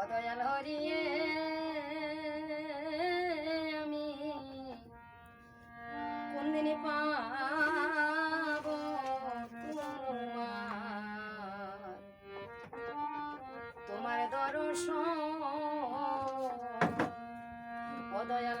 অদয়াল হরিয়ে আমি কোন দিনে পাব তোমার দর্শন অদয়াল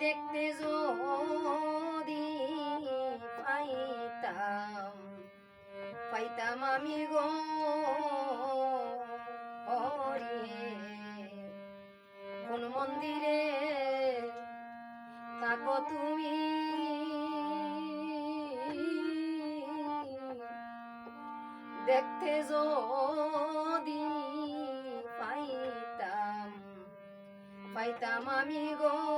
দেখতে যদি পাইতাম পাইতাম আমি গো কোন মন্দিরে থাকো তুমি? দেখতে যদি পাইতাম পাইতাম আমি গো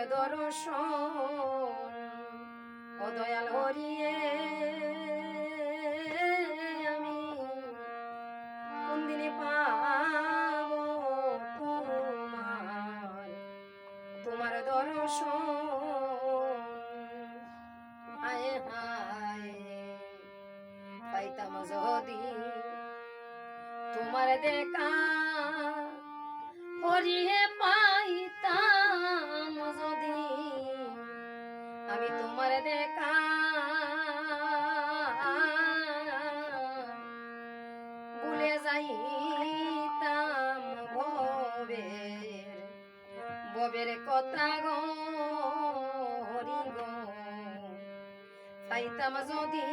তোমার দর্শন অদয়াল হরিয়ে আমি কোন দিনে পাব তোমার তোমার দর্শন আয় হায় পাইতাম যদি তোমার দেখা হরিহে পাইতাম ববের কথা গো, হরি যদি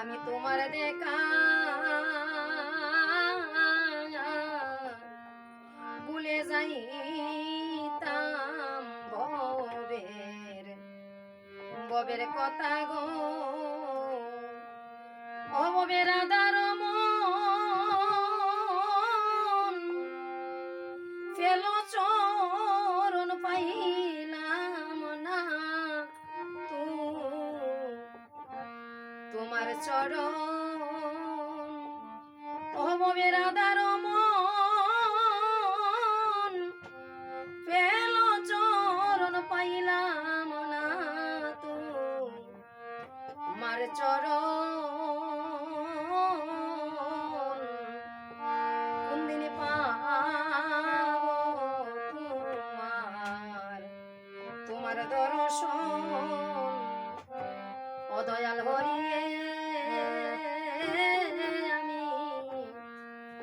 আমি তোমার দেখা, ভুলে যাইতাম ববের ববের কথা গো, ও ববের আদার মন ফেল চরণ পাইলাম না। তোমার চরণ অহমের আদার মন পেল চরণ পাইলাম না তো। মার চরণ অদয়াল হরিয়ে আমি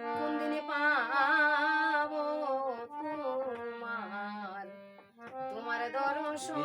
কোন দিনে পাব তোমার? তোমার দর্শন